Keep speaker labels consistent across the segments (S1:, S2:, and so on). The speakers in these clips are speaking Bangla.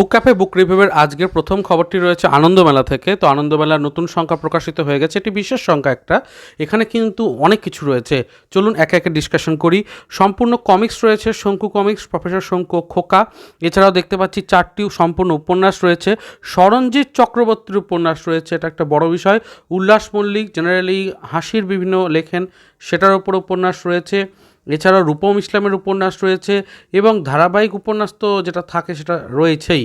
S1: বুক ক্যাফে, বুক রিভিউয়ের আজকের প্রথম খবরটি রয়েছে আনন্দমেলা থেকে। তো আনন্দমেলার নতুন সংখ্যা প্রকাশিত হয়ে গেছে। এটি বিশেষ সংখ্যা একটা। এখানে কিন্তু অনেক কিছু রয়েছে। চলুন একে একে ডিসকাশন করি। সম্পূর্ণ কমিক্স রয়েছে। শঙ্কু কমিক্স প্রফেসর শঙ্কু খোকা। এছাড়াও দেখতে পাচ্ছি চারটি সম্পূর্ণ উপন্যাস রয়েছে। সরঞ্জিৎ চক্রবর্তীর উপন্যাস রয়েছে। এটা একটা বড় বিষয়। উল্লাস মল্লিক জেনারেলি হাসির বিভিন্ন লেখেন, সেটার ওপর উপন্যাস রয়েছে। এছাড়াও রূপম ইসলামের উপন্যাস রয়েছে এবং ধারাবাহিক উপন্যাস তো যেটা থাকে সেটা রয়েছেই।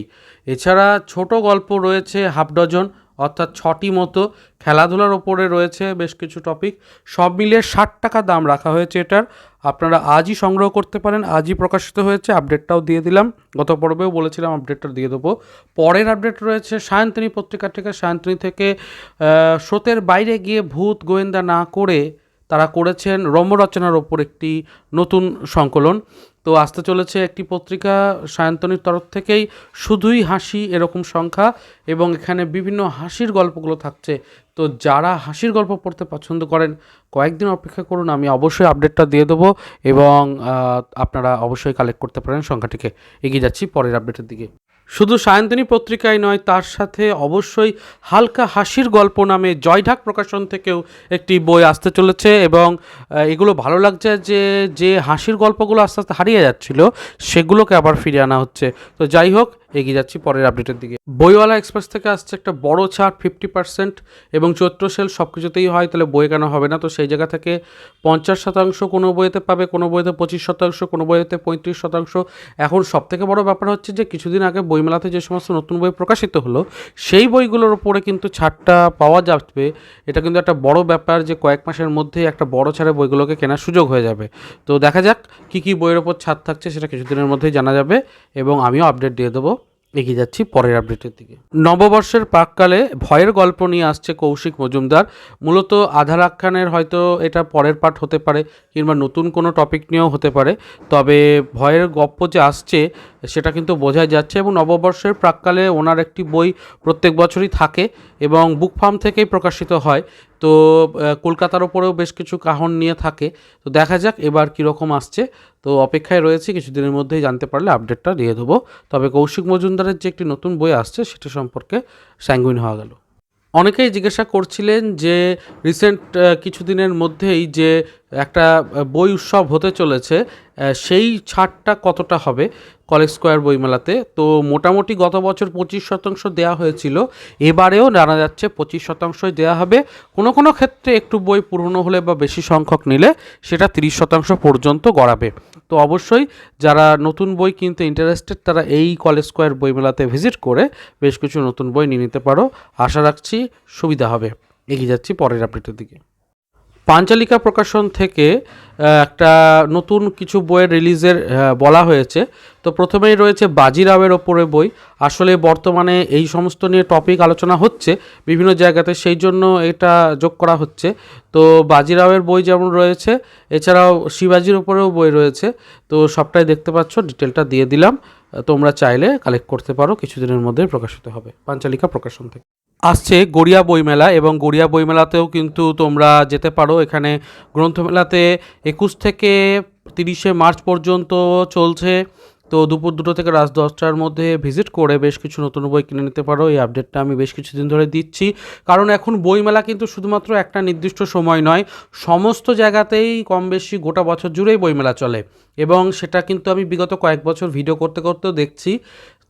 S1: এছাড়া ছোট গল্প রয়েছে হাফ ডজন, অর্থাৎ ছটি মতো। খেলাধুলার ওপরে রয়েছে বেশ কিছু টপিক। সব মিলিয়ে ষাট টাকা দাম রাখা হয়েছে এটার। আপনারা আজই সংগ্রহ করতে পারেন, আজই প্রকাশিত হয়েছে। আপডেটটাও দিয়ে দিলাম। গত পর্বেও বলেছিলাম আপডেটটা দিয়ে দেবো। পরের আপডেট রয়েছে সায়ন্তনী পত্রিকা থেকে। সায়ন্তনী থেকে স্রোতের বাইরে গিয়ে ভূত গোয়েন্দা না করে তারা করেছেন রম্যরচনার ওপর একটি নতুন সংকলন। তো আসতে চলেছে একটি পত্রিকা সায়ন্তনীর তরফ থেকেই, শুধুই হাসি এরকম সংখ্যা এবং এখানে বিভিন্ন হাসির গল্পগুলো থাকছে। তো যারা হাসির গল্প পড়তে পছন্দ করেন, কয়েকদিন অপেক্ষা করুন, আমি অবশ্যই আপডেটটা দিয়ে দেবো এবং আপনারা অবশ্যই কালেক্ট করতে পারেন সংখ্যাটিকে। এগিয়ে যাচ্ছি পরের আপডেটের দিকে। শুধু সায়ন্তনী পত্রিকায় নয়, তার সাথে অবশ্যই হালকা হাসির গল্প নামে জয়ঢাক প্রকাশন থেকেও একটি বই আসতে চলেছে এবং এগুলো ভালো লাগছে যে যে হাসির গল্পগুলো আস্তে আস্তে হারিয়ে যাচ্ছিল, সেগুলোকে আবার ফিরিয়ে আনা হচ্ছে। তো যাই হোক এগিয়ে যাচ্ছি পরের আপডেটের দিকে। বইওয়ালা এক্সপ্রেস থেকে আসছে একটা বড় ছাড় ফিফটি পার্সেন্ট এবং চৈত্র সেল সব কিছুতেই হয়, তাহলে বই কেন হবে না? তো সেই জায়গা থেকে পঞ্চাশ শতাংশ কোনো বইতে পাবে, কোনো বইতে পঁচিশ শতাংশ, কোনো বইতে পঁয়ত্রিশ শতাংশ। এখন সব থেকে বড় ব্যাপার হচ্ছে যে, কিছুদিন আগে বইমেলাতে যে সমস্ত নতুন বই প্রকাশিত হলো, সেই বইগুলোর উপরে কিন্তু ছাড়টা পাওয়া যাবে এটা কিন্তু একটা বড় ব্যাপার যে, কয়েক মাসের মধ্যেই একটা বড় ছাড়ে বইগুলোকে কেনার সুযোগ হয়ে যাবে। তো দেখা যাক কী কী বইয়ের ওপর ছাড় থাকছে, সেটা কিছুদিনের মধ্যেই জানা যাবে এবং আমিও আপডেট দিয়ে দেবো। এগিয়ে যাচ্ছি পরের আপডেটের দিকে। নববর্ষের প্রাককালে ভয়ের গল্প নিয়ে আসছে কৌশিক মজুমদার। মূলত আধার আখ্যানের হয়তো এটা পরের পার্ট হতে পারে কিংবা নতুন কোনো টপিক নিয়েও হতে পারে। তবে ভয়ের গল্প যে আসছে, সেটা কিন্তু বোঝাই যাচ্ছে এবং নববর্ষের প্রাককালে ওনার একটি বই প্রত্যেক বছরই থাকে এবং বুক ফার্ম থেকেই প্রকাশিত হয়। তো কলকাতার ওপরেও বেশ কিছু কাহন নিয়ে থাকে। তো দেখা যাক এবার কীরকম আসছে। তো অপেক্ষায় রয়েছে, কিছুদিনের মধ্যেই জানতে পারলে আপডেটটা দিয়ে দেবো। তবে কৌশিক মজুমদারের যে একটি নতুন বই আসছে, সেটা সম্পর্কে স্যাঙ্গুইন হওয়া গেল। অনেকেই জিজ্ঞাসা করছিলেন যে রিসেন্ট কিছুদিনের মধ্যেই যে একটা বই উৎসব হতে চলেছে সেই ছাড়টা কতটা হবে কলেজ স্কোয়ার বইমেলাতে? তো মোটামুটি গত বছর পঁচিশ শতাংশ দেওয়া হয়েছিল, এবারেও জানা যাচ্ছে পঁচিশ শতাংশই দেওয়া হবে। কোনো কোনো ক্ষেত্রে একটু বই পুরনো হলে বা বেশি সংখ্যক নিলে সেটা তিরিশ শতাংশ পর্যন্ত গড়াবে। তো অবশ্যই যারা নতুন বই কিনতে ইন্টারেস্টেড তারা এই কলেজ স্কোয়ার বইমেলাতে ভিজিট করে বেশ কিছু নতুন বই নিয়ে নিতে পারো। আশা রাখছি সুবিধা হবে। এগিয়ে যাচ্ছি পরের আপডেটের দিকে। পাঞ্চালিকা প্রকাশন থেকে একটা নতুন কিছু বইয়ের রিলিজের বলা হয়েছে। তো প্রথমেই রয়েছে বাজিরাওয়ের ওপরে বই। আসলে বর্তমানে এই সমস্ত নিয়ে টপিক আলোচনা হচ্ছে বিভিন্ন জায়গাতে, সেই জন্য এটা যোগ করা হচ্ছে। তো বাজিরাওয়ের বই যেমন রয়েছে, এছাড়াও শিবাজির ওপরেও বই রয়েছে। তো সবটাই দেখতে পাচ্ছ, ডিটেলটা দিয়ে দিলাম। তোমরা চাইলে কালেক্ট করতে পারো, কিছুদিনের মধ্যে প্রকাশিত হবে, পাঞ্চালিকা প্রকাশন থেকে। আসছে গড়িয়া বইমেলা এবং গড়িয়া বইমেলাতেও কিন্তু তোমরা যেতে পারো। এখানে গ্রন্থমেলাতে একুশ থেকে তিরিশে মার্চ পর্যন্ত চলছে। তো দুপুর দুটো থেকে রাত দশটার মধ্যে ভিজিট করে বেশ কিছু নতুন বই কিনে নিতে পারো। এই আপডেটটা আমি বেশ কিছুদিন ধরে দিচ্ছি। কারণ এখন বইমেলা কিন্তু শুধুমাত্র একটা নির্দিষ্ট সময় নয়, সমস্ত জায়গাতেই কম বেশি গোটা বছর জুড়েই বইমেলা চলে। এবং সেটা কিন্তু আমি বিগত কয়েক বছর ভিডিও করতে, করতেও দেখছি।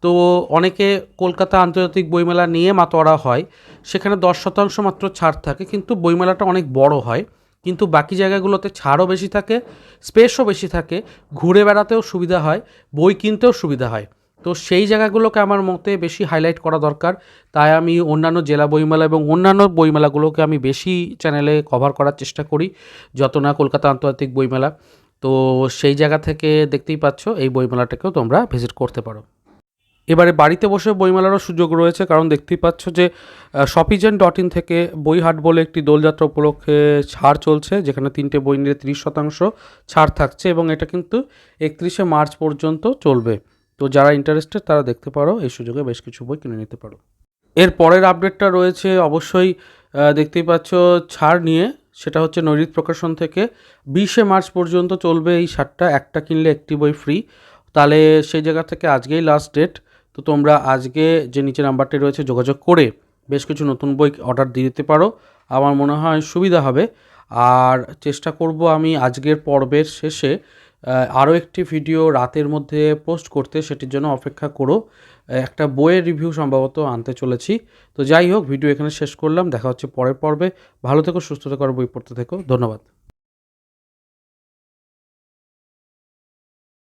S1: তো অনেকে কলকাতা আন্তর্জাতিক বইমেলা নিয়ে মাতোয়ারা হয়, সেখানে দশ শতাংশ মাত্র ছাড় থাকে, কিন্তু বইমেলাটা অনেক বড় হয়, কিন্তু বাকি জায়গাগুলোতে ছাড়ও বেশি থাকে স্পেসও বেশি থাকে, ঘুরে বেড়াতেও সুবিধা হয়, বই কিনতেও সুবিধা হয়। তো সেই জায়গাগুলোকে আমার মতে বেশি হাইলাইট করা দরকার, তাই আমি অন্যান্য জেলা বইমেলা এবং অন্যান্য বইমেলাগুলোকে আমি বেশি চ্যানেলে কভার করার চেষ্টা করি, যত না কলকাতা আন্তর্জাতিক বইমেলা। তো সেই জায়গা থেকে দেখতেই পাচ্ছ, এই বইমেলাটাকেও তোমরা ভিজিট করতে পারো। এবারে বাড়িতে বসে বইমেলারও সুযোগ রয়েছে, কারণ দেখতেই পাচ্ছ যে শপিজেন ডট ইন থেকে বই হাট বলে একটি দোলযাত্রা উপলক্ষে ছাড় চলছে, যেখানে তিনটে বই নিয়ে তিরিশ শতাংশ ছাড় থাকছে এবং এটা কিন্তু একত্রিশে মার্চ পর্যন্ত চলবে। তো যারা ইন্টারেস্টেড তারা দেখতে পারো, এই সুযোগে বেশ কিছু বই কিনে নিতে পারো। এর পরের আপডেটটা রয়েছে অবশ্যই দেখতেই পাচ্ছ ছাড় নিয়ে, সেটা হচ্ছে নৈরিত প্রকাশন থেকে বিশে মার্চ পর্যন্ত চলবে এই ছাড়টা, একটা কিনলে একটি বই ফ্রি তাহলে সেই জায়গা থেকে আজকেই লাস্ট ডেট তো তোমরা আজকে যে নিচে নাম্বারটি রয়েছে যোগাযোগ করে বেশ কিছু নতুন বই অর্ডার দিয়ে দিতে পারো। আমার মনে হয় সুবিধা হবে। আর চেষ্টা করব আমি আজকের পর্বের শেষে আরও একটি ভিডিও রাতের মধ্যে পোস্ট করতে, সেটির জন্য অপেক্ষা করো। একটা বইয়ের রিভিউ সম্ভবত আনতে চলেছি। তো যাই হোক, ভিডিও এখানে শেষ করলাম। দেখা হচ্ছে পরের পর্বে। ভালো থেকো, সুস্থ থেকো, আর বই পড়তে থেকো। ধন্যবাদ।